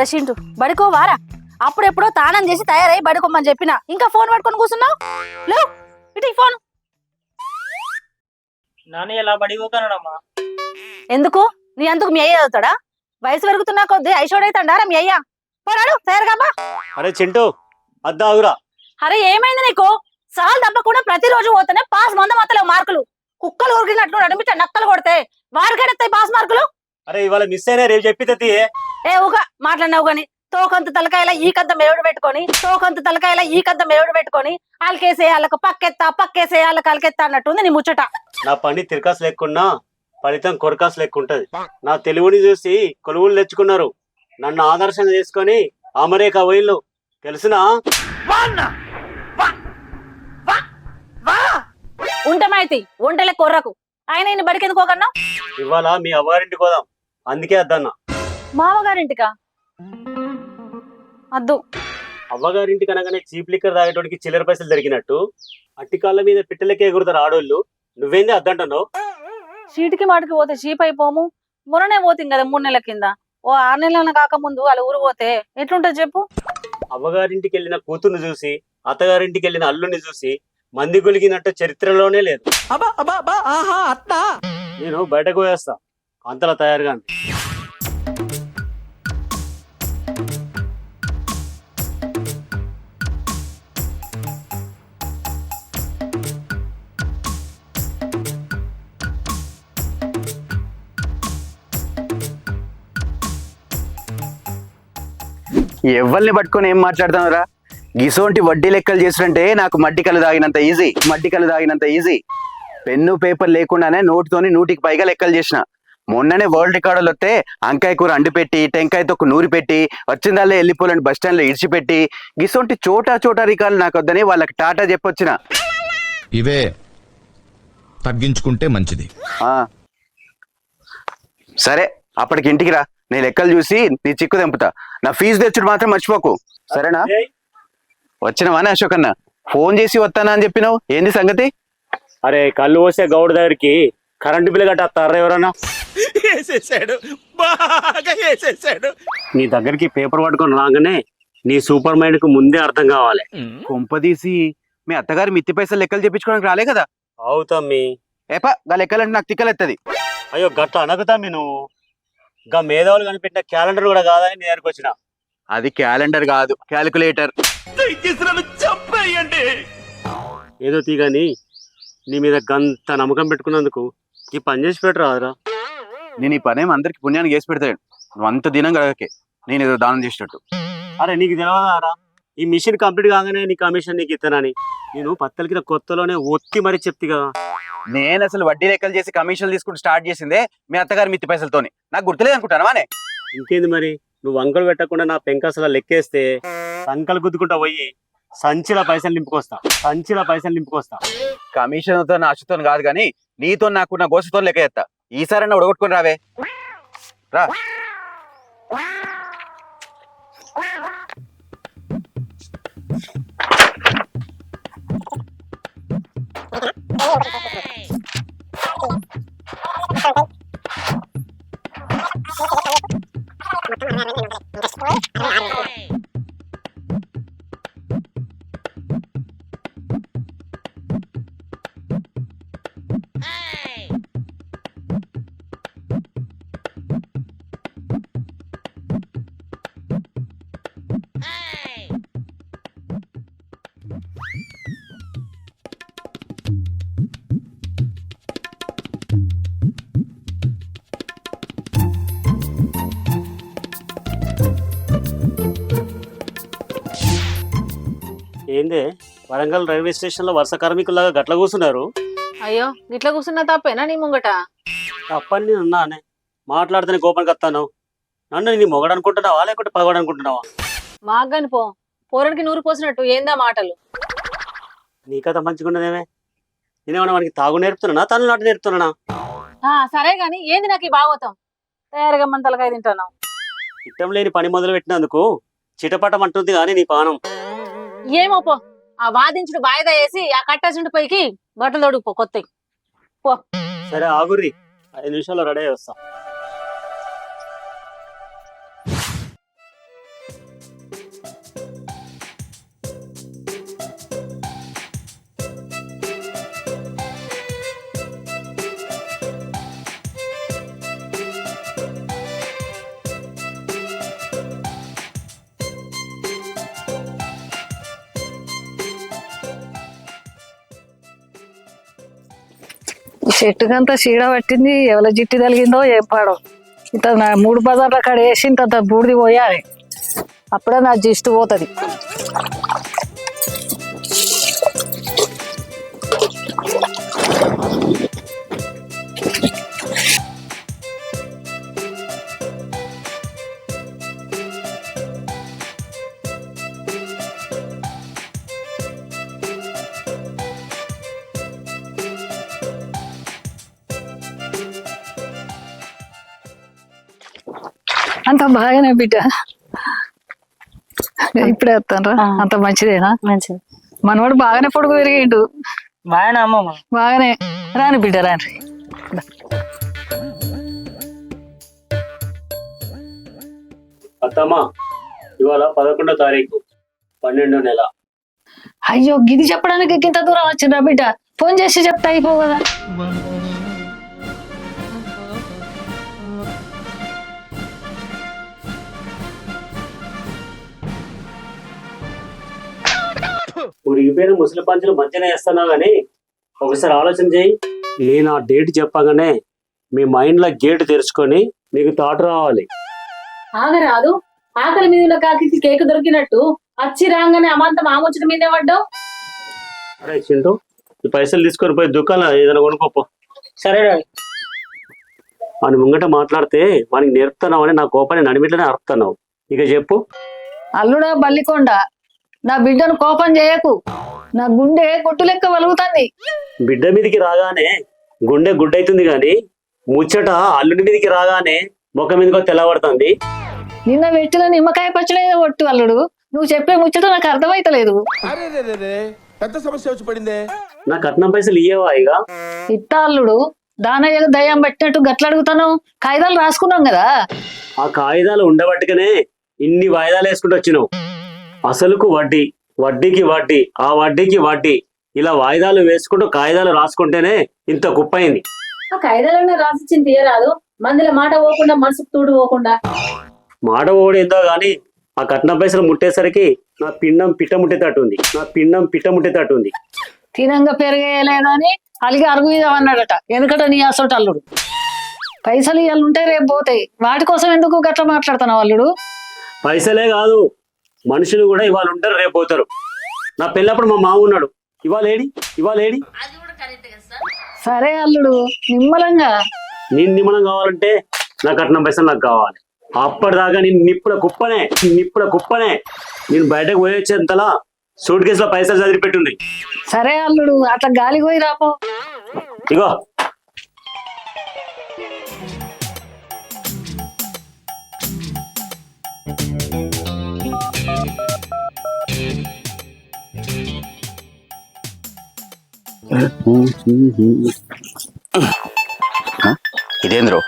అరే చింటూ బడికో వారా. అప్పుడెప్పుడో తానం చేసి తయారై బడికోమని చెప్పిన. ఇంకా ఫోన్ పట్టుకొని కూర్చున్నావు? లేవు ఇటు ఫోన్. నాన్న ఎలా పడిపోతానమ్మా ఎందుకు? నీ అందుకు మీ అయ్య చదువుతాడా? వయసు పెరుగుతున్నా కొద్దీ ఐషోడైతాడారా మీ అయ్య? పోరాడు తయారుగా అరే చింటూ అద్దాగురా అరే ఏమైంది నీకు? సాల్ తప్పకుండా ప్రతిరోజు పోతేనే పాస్ మంద మొత్తలేవు మార్కులు. కుక్కలు ఉరికినట్లు నడిమిట నక్కలు కొడితే వారికెడతాయి పాస్ మార్కులు? అరే ఇవాళ మిస్ అయినా రేపు చెప్పితే. ఏ ఊగా మాట్లాడినావు గాని తోకంత తలకాయల ఈ కంత మెరుడు పెట్టుకొని తోకంత తలకాయల ఈ కంత మెరుడు పెట్టుకొని అలకేసే వాళ్ళకు పక్కెత్తా పక్కేసే వాళ్ళకి అలకెత్తా అన్నట్టుంది నీ ముచ్చట. నా పని తిరకాసు లెక్కున్నా ఫలితం కొరకాసు లెక్కుంటది. నా తెలుగుని చూసి కొలువులు తెచ్చుకున్నారు. నన్ను ఆదర్శంగా చేసుకొని అమెరికా పోయిల్లు తెలుసునా? ఉంటమైతి ఒంటలే కొర్రకు. ఆయన ఇన్ని బడికి ఎందుకు పోకన్నా ఇవాళ మీ అవ్వారింటికి పోదాం. అందుకే అద్దన్నా. మామగారింటికా? అద్దు. అవ్వగారింటికి అనగానే చీప్ లిక్కర్ తాగేటోడికి చిల్లర పైసలు దొరికినట్టు. అట్టికాళ్ళ మీద పిట్టలకే ఎగురుతారు ఆడోళ్ళు. నువ్వేంది అద్దంటున్నావు? చీటికి మాటికి పోతే చీప్ అయిపోము. మొన్ననే పోతుంది కదా మూడు నెలల కింద. ఓ ఆరు నెలల కాకముందు వాళ్ళ ఊరు పోతే ఎట్లుంటది చెప్పు. అవ్వగారింటికి వెళ్ళిన కూతుర్ని చూసి అత్తగారింటికి వెళ్ళిన అల్లుని చూసి మంది గొలిగినట్టు చరిత్రలోనే లేదు. నేను బయటకు పోయేస్తా. అంతలా తయారుగా ఉంది. ఎవరిని పట్టుకొని ఏం మాట్లాడుతున్నారా గిసోంటి వడ్డీ లెక్కలు చేసినంటే నాకు మడ్డి కళ్ళు తాగినంత ఈజీ మడ్డి కళ్ళు తాగినంత ఈజీ పెన్ను పేపర్ లేకుండానే నోటితోని నూటికి పైగా లెక్కలు చేసిన. మొన్ననే వరల్డ్ రికార్డులు వస్తే అంకాయ కూర అండి పెట్టి టెంకాయ తొక్కు నూరి పెట్టి వచ్చిందల్లే వెళ్ళిపోలేని బస్ స్టాండ్లో ఇడిచిపెట్టి గిసోంటి చోటా చోటా రికార్డులు నాకు వద్దని వాళ్ళకి టాటా చెప్పొచ్చిన. ఇవే తగ్గించుకుంటే మంచిది. ఆ. సరే అప్పటికి ఇంటికి రా. నేను లెక్కలు చూసి నీ చిక్కు తెంపుతా. నా ఫీజు తెచ్చుడు మాత్రం మర్చిపోకు. సరేనా? వచ్చినవానే అశోక్ అన్న ఫోన్ చేసి వస్తానా అని చెప్పినావు? ఏంది సంగతి? అరే కళ్ళు పోసే గౌడ్ దగ్గరికి కరెంటు బిల్లు కట్టారా ఎవరన్నా? వేసేసాడు. బాగా వేసేసాడు. నీ దగ్గరికి పేపర్ పట్టుకొని రాగానే నీ సూపర్ మైండ్కు ముందే అర్థం కావాలి. కొంపదీసి మీ అత్తగారు మిత్తి పైసలు లెక్కలు చెప్పించుకోవడానికి రాలే కదా? అవుతమ్మి ఏపా గా లెక్కలంటే నాకు తిక్కలెత్తది. అయ్యో గట్ల అనగుతామి నువ్వు. గా మేధావులు కనిపెట్టిన క్యాలెండర్ కూడా కాదని నీ దగ్గరికి వచ్చిన. అది క్యాలెండర్ కాదు క్యాలిక్యులేటర్. ఏదో తీగాని నీ మీద గంత నమ్మకం పెట్టుకున్నందుకు ఈ పని చేసి పెట్టరాదురా. నేను ఈ పనేం అందరికి పుణ్యానికి చేసి పెడతాడు నువ్వు అంత దినం కడగకే నేను ఏదో దానం చేసినట్టు అరే నీకు తెలియదారా ఈ మిషన్ కంప్లీట్ కాగానే నీ కమిషన్ నీకు ఇస్తానని నేను పత్తలకి కొత్తలోనే ఒత్తి మరీ చెప్తి కదా. నేను అసలు వడ్డీ లెక్కలు చేసి కమిషన్లు తీసుకుంటూ స్టార్ట్ చేసిందే మీ అత్తగారు మిత్తి పైసలతోని. నాకు గుర్తులేదు అనుకుంటానవానే ఇంకేంది మరి? నువ్వు వంకలు పెట్టకుండా నా పెంకసల లెక్కేస్తే సంకలు గుద్దుకుంటా పోయి సంచిల పైసలు నింపుకొస్తా. సంచిల పైసలు నింపుకొస్తా. కమిషన్తో ఆశతో కాదు కానీ నీతో నాకు నా గోసతో లెక్క ఎత్తా ఈసారైనా ఉడగొట్టుకొని రావే రా ఏందే? వరంగల్ రైల్వే స్టేషన్లో వరుస కార్మికుల్లాగా గట్ల కూర్చున్నారు. అయ్యో ఇట్లా కూర్చున్నా తప్పేనా నీ ముంగట? తప్పని అన్నానే మాట్లాడితేనే కోపానికి వస్తాను నన్ను నీ మొగడు అనుకుంటున్నావా లేకుంటే పగవాడు అనుకుంటున్నావా మాగ్గాని పో. పోరడికి నూరు పోసినట్టు ఏందా మాటలు? నీ కథ మంచిగున్నదేమే. నేనేమన్నా వానికి తాగు నేర్పుతున్నా తను నాటు నేర్పుతున్నా ఆ సరే గాని ఏంది నాకు ఈ భాగవతం? తయారుగా మన తలకాయ తింటాను ఇష్టం లేని పని మొదలు పెట్టినందుకు చిటపటం అంటుంది కానీ నీ పానం. ఏమో పో ఆ వాదించుడు వాయిదా వేసి ఆ కట్టేసిండు పైకి బట్టలు తొడుగు కొత్త సరే ఆగుర్రి. ఐదు నిమిషాల్లో రెడీ వస్తా. చెట్టుకంతా చీడ పట్టింది ఎవరి జిట్టి తగిలిందో ఏం పాడో. ఇంత నా మూడు బజార్ల కాడ వేసి ఇంత బూడిది పోయాలి. అప్పుడే నా జిస్టు పోతుంది. అంత బాగానే బిడ్డ. ఇప్పుడే వస్తాను. అంత మంచిదేనా? మంచిది. మనవాడు బాగానే పొడుగు పెరిగిండు. బాగానే అమ్మమ్మ బాగానే. రాని బిడ్డ రాని. అత్తమ్మా ఇవాళ పదకొండో తారీఖు పన్నెండో నెల. అయ్యో గిది చెప్పడానికి ఇంత దూరం వచ్చిండ్రా బిడ్డ? ఫోన్ చేసి చెప్తా అయిపో కదా ఉరిగిపోయిన ముసలి పంచులు మధ్యన వేస్తున్నావు కానీ ఒకసారి ఆలోచన చేయి. నేను ఆ డేట్ చెప్పగానే మీ మైండ్లో గేట్ తెరుచుకొని మీకు థాట్ రావాలి. ఆగరాదు. ఆకలి మీద ఉన్న కాకి కేక్ దొరికినట్టు అచ్చి రాగానే అమాంతం ఆమొచ్చిన మీదే పడ్డావు. అరే చింటూ ఈ పైసలు తీసుకొని పోయి దుకాణం ఏదైనా కొనుక్కోపో సరే అని ముంగట మాట్లాడితే వానికి నేర్పుతున్నావు అని నా కోపాన్ని నడిమిట్లనే అరుపుతున్నావు. ఇక చెప్పు. అల్లుడా బల్లికొండ నా బిడ్డను కోపం చేయకు. నా గుండె కొట్టు లెక్క వలుగుతుంది. బిడ్డ మీదకి రాగానే గుండె గుడ్డైతుంది కానీ ముచ్చట అల్లుడి మీదకి రాగానే ముఖం మీదకో తెల్లబడుతుంది. నిన్న పెట్టిన నిమ్మకాయ పచ్చడి కొట్టు అల్లుడు. నువ్వు చెప్పే ముచ్చట నాకు అర్థమైతలేదు. పెద్ద సమస్య వచ్చి పడిందే. నా కట్నం పైసలు ఇయ్యవా ఇక? ఇత్తా అల్లుడు దానయ్య దయ్యం పెట్టినట్టు గట్ల అడుగుతాను కాగితాలు రాసుకున్నాం కదా. ఆ కాగితాలు ఉండబట్టుకనే ఇన్ని వాయిదాలు వేసుకుంటూ వచ్చినావు. అసలుకు వడ్డీ వడ్డీకి వడ్డీ ఆ వడ్డీకి వడ్డీ. ఇలా వాయిదాలు వేసుకుంటూ కాగితాలు రాసుకుంటేనే ఇంత కుప్పైంది. ఆ కాయిదాలన్నా రాసిచ్చింది తీయరాదు. మందిలో మాట పోకుండా మనసుకు తూడు పోకుండా. మాట ఓడిందో గాని ఆ కట్నం పైసలు ముట్టేసరికి నా పిండం పిట్ట ముట్టేటట్టు ఉంది నా పిండం పిట్ట ముట్టేటట్టు ఉంది తినంగా పెరిగేయలేదని అలిగి అరుగు అన్నాడట. ఎందుకంటే నీ అసలు అల్లుడు. పైసలు ఇవాళ ఉంటే రేపు పోతాయి. వాటి కోసం ఎందుకు గట్ల మాట్లాడుతున్నావు అల్లుడు? పైసలే కాదు మనుషులు కూడా ఇవాళ ఉంటారు రేపు పోతారు. నా పెళ్ళప్పుడు మా మామ ఉన్నాడు. ఇవాళ ఏడి? ఇవాళ ఏడి? సరే? అల్లుడు నిమ్మలంగా. నేను నిమ్మలం కావాలంటే నా కట్నం పైసలు నాకు కావాలి. అప్పటిదాకా నేను నిప్పుల కుప్పనే నిప్పుల కుప్పనే. నేను బయటకు పోయి వచ్చేంతలా సూట్ కేసులో పైసలు చదివి పెట్టుంది సరే అల్లుడు అట్లా గాలి పోయి రాపో. ఇగో ఇదేంద్రో?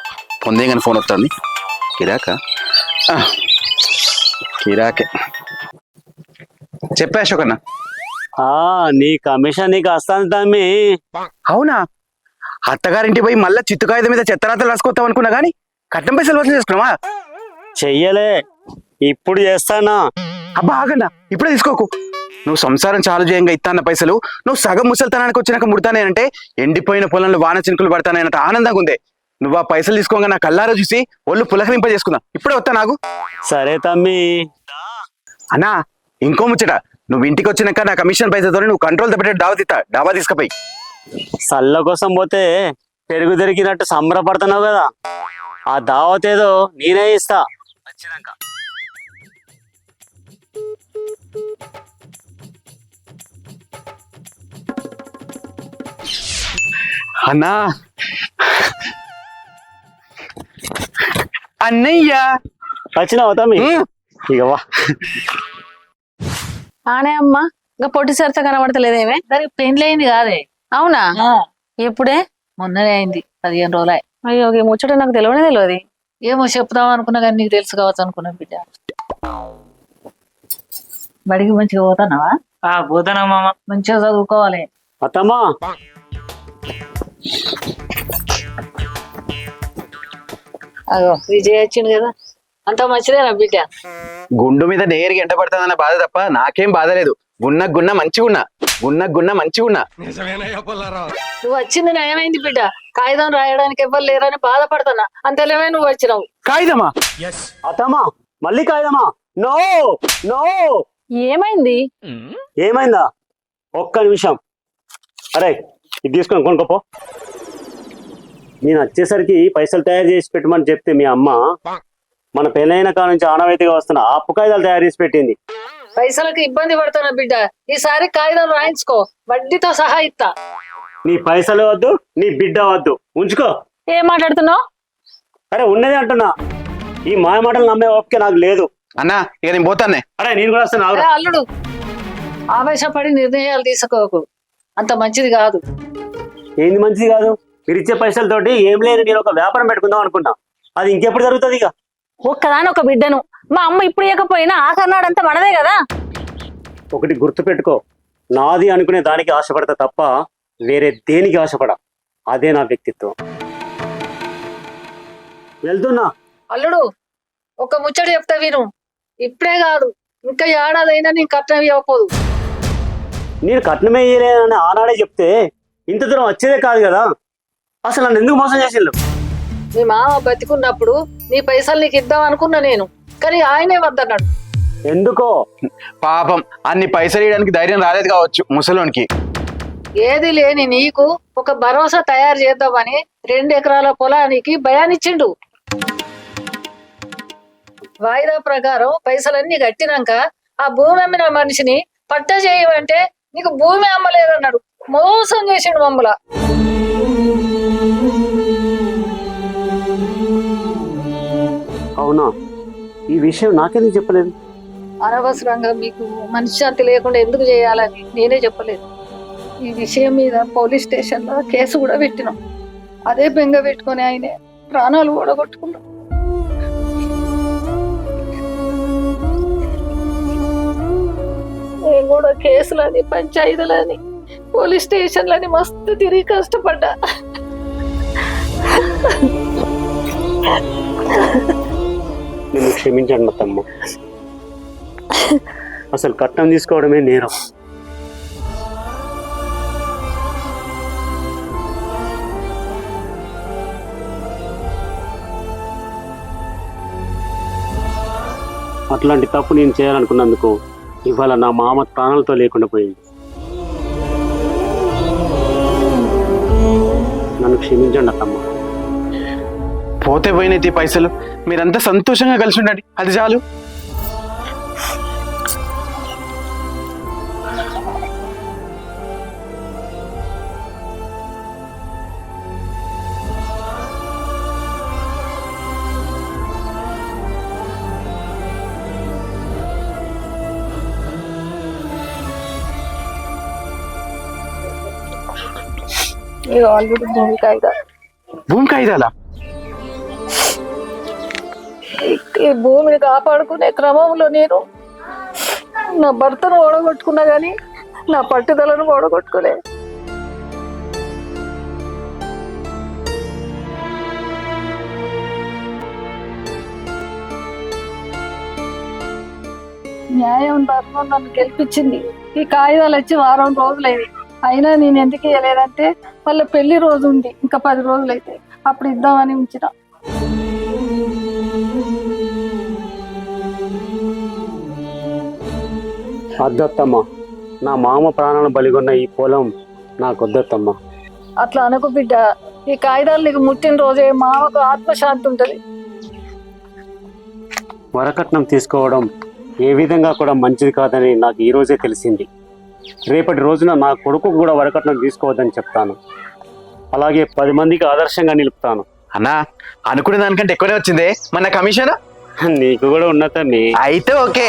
పొందేగానే ఫోన్ వస్తుంది. కిరాక? కిరాకే. చెప్పా అశోక్ అన్న. ఆ నీ కమిషన్ నీకు వస్తాను తమ్మి. అవునా? అత్తగారింటి పోయి మళ్ళీ చిత్తు కాగితం మీద చెత్తరాతలు రాసుకొస్తాం అనుకున్నా కానీ కట్నం పైసలు వసూలు చేసుకున్నావా చెయ్యలే. ఇప్పుడు చేస్తానా? అబ్బా ఆగన్నా. ఇప్పుడే తీసుకోకు. నువ్వు సంసారం చాలు చేయంగా ఇస్తాన్న పైసలు. నువ్వు సగం ముసలితనానికి వచ్చినాక ముడతానేనంటే ఎండిపోయిన పొలంలో వాన చినుకులు పడతానేనంత ఆనందంగా ఉంది నువ్వు ఆ పైసలు తీసుకోగా నా కల్లారా చూసి ఒళ్ళు పులకరింప చేసుకుందా ఇప్పుడే వస్తా నాకు సరే తమ్మి. అన్నా ఇంకో ముచ్చట. నువ్వు ఇంటికి వచ్చినాక నా కమిషన్ పైసలతో నువ్వు కంట్రోల్ తప్పేట డాబా తీస్తా. డాబా తీసుకుపోయి. సల్ల కోసం పోతే పెరుగు దొరికినట్టు సంబరపడుతున్నావు కదా. ఆ దావత్ ఏదో నేనే ఇస్తా. వచ్చినాక. అన్నా. అన్నయ్య. వచ్చినావా తమ్మి? ఉమ్. ఇక వా. ఆనే అమ్మా ఇంకా పొట్టి సరిత కనబడతలేదేమే దానికి పెళ్ళి అయింది కాదే. అవునా? ఎప్పుడే? మొన్ననే అయింది పదిహేను రోజులు. అయ్యో ఈ ముచ్చట నాకు తెలియనే తెలియదు. ఏమో చెప్దాం అనుకున్నా కానీ నీకు తెలుసు కావచ్చు అనుకున్నా బిడ్డ. బడికి మంచిగా పోతానావా ఆ పోతానమ్మమ్మ మంచిగా చదువుకోవాలి. అత్తమ్మా. అగో విజయ్ వచ్చింది కదా. అంత మంచిదేనా బిడ్డ? గుండు మీద నేరుగా ఎంట పడుతుందన్న బాధ తప్ప నాకేం బాధ లేదు. గున్న గున్న మంచిగున్నా గున్న గున్న మంచిగున్నా నువ్వు వచ్చింది నయమైంది బిడ్డ. కాగితం రాయడానికి ఎవ్వరు లేరని బాధపడుతున్నా. అంతలేమే నువ్వు వచ్చినావు. కాగితమా? అతమా మళ్ళీ కాయదమ్మా నో నో. ఏమైంది? ఏమైందా? ఒక్క నిమిషం. అరే ఇది తీసుకొని కొనుక్కోపో నేను వచ్చేసరికి పైసలు తయారు చేసి పెట్టమని చెప్తే మీ అమ్మ మన పెళ్ళైన కాడ నుంచి ఆనవాయితీగా వస్తున్న ఆ పుకాయిదాలు తయారు చేసి పెట్టింది. పైసలకు ఇబ్బంది పడుతున్నా బిడ్డ. ఈసారి కాగితం రాయించుకో. వడ్డీతో సహా ఇస్తా. నీ పైసలు వద్దు నీ బిడ్డ వద్దు. ఉంచుకో. ఏం మాట్లాడుతున్నావు? అరే ఉన్నదే అంటున్నా. ఈ మాయ మాటలు నమ్మే ఓపిక నాకు లేదు. అన్నా ఇక నేను పోతానే. అరే నేను కూడా వస్తాను. అల్లుడు. ఆవేశపడి నిర్ణయాలు తీసుకోకు. అంత మంచిది కాదు. ఏంది మంచిది కాదు? మీరు ఇచ్చే పైసలతోటి ఏం లేదు నేను ఒక వ్యాపారం పెట్టుకుందాం అనుకున్నా. అది ఇంకెప్పుడు జరుగుతుంది ఇక? ఒక్కదాని ఒక బిడ్డను. మా అమ్మ ఇప్పుడు ఇవ్వకపోయినా ఆఖరినాడంతా మనదే కదా? ఒకటి గుర్తు పెట్టుకో. నాది అనుకునే దానికి ఆశపడతా తప్ప వేరే దేనికి ఆశపడ? అదే నా వ్యక్తిత్వం. వెళ్తున్నా. అల్లుడు ఒక ముచ్చట చెప్తా విను. ఇప్పుడే కాదు. ఇంకా ఏడాదైనా నేను కట్నం ఇవ్వకపోదు. నేను కట్నమే ఇయ్యలేనని ఆనాడే చెప్తే ఇంత దూరం వచ్చేదే కాదు కదా. అసలు నన్ను ఎందుకు మోసం చేసిండు మీ మామ బతికున్నప్పుడు నీ పైసలు నీకు ఇద్దాం అనుకున్నా నేను కానీ ఆయనే వద్దన్నాడు. ఎందుకో? పాపం అన్ని పైసలు ఇవ్వడానికి ధైర్యం రాలేదు కావచ్చు ముసలోనికి. ఏది లేని నీకు ఒక భరోసా తయారు చేద్దామని రెండు ఎకరాల పొలానికి భయానిచ్చిండు. వాయిదా ప్రకారం పైసలన్నీ కట్టినాక ఆ భూమి అమ్మిన మనిషిని పట్ట చేయమంటే నీకు భూమి అమ్మలేదన్నాడు. మోసం చేసిండు మమ్మల. అవునా? ఈ విషయం నాకెందుకు చెప్పలేదు? అనవసరంగా మీకు మనశ్శాంతి లేకుండా ఎందుకు చేయాలని నేనే చెప్పలేదు. ఈ విషయం మీద పోలీస్ స్టేషన్లో కేసు కూడా పెట్టినాం. అదే బెంగ పెట్టుకొని ఆయనే ప్రాణాలు ఓడగొట్టుకున్నాం నేను కూడా కేసులని పంచాయతీలని పోలీస్ స్టేషన్లని మస్తు తిరిగి కష్టపడ్డా. నిన్ను క్షమించండి తమ్మ అసలు కట్నం తీసుకోవడమే నేరం. అట్లాంటి తప్పు నేను చేయాలనుకున్నందుకు ఇవాళ నా మామ ప్రాణాలతో లేకుండా పోయింది. నన్ను క్షమించండి అత్తమ్మ. పోతే పోయినైతే ఈ పైసలు. మీరంతా సంతోషంగా కలిసి ఉండండి. అది చాలు. ఆల్రెడీ భూమి కాగితాలు. భూమి కాగితాలా? ఈ భూమిని కాపాడుకునే క్రమంలో నేను నా భర్తను ఓడగొట్టుకున్నా గానీ నా పట్టుదలను ఓడగొట్టుకోలే. న్యాయం ధర్మం నన్ను గెలిపించింది. ఈ కాగితాలు వచ్చి వారం రోజులైంది. అయినా నేను ఎందుకు ఇవ్వలేదంటే వాళ్ళ పెళ్ళి రోజు ఉంది. ఇంకా పది రోజులు అయితే అప్పుడు ఇద్దామని ఉంచిన. అద్దత్తమ్మ నా మామ ప్రాణాలను బలిగొన్న ఈ పొలం నాకు వద్దత్తమ్మ అట్లా అనకు బిడ్డ. ఈ కాగితాలు నీకు ముట్టిన రోజే మామకు ఆత్మశాంతి ఉంటది. వరకట్నం తీసుకోవడం ఏ విధంగా కూడా మంచిది కాదని నాకు ఈ రోజే తెలిసింది. రేపటి రోజున నా కొడుకు కూడా వరకట్నం తీసుకోవద్దని చెప్తాను. అలాగే పది మందికి ఆదర్శంగా నిలుపుతాను. అన్నా అనుకునే దానికంటే ఎక్కువనే వచ్చిందే? మన కమిషన్? నీకు కూడా ఉన్నతన్ని అయితే ఓకే.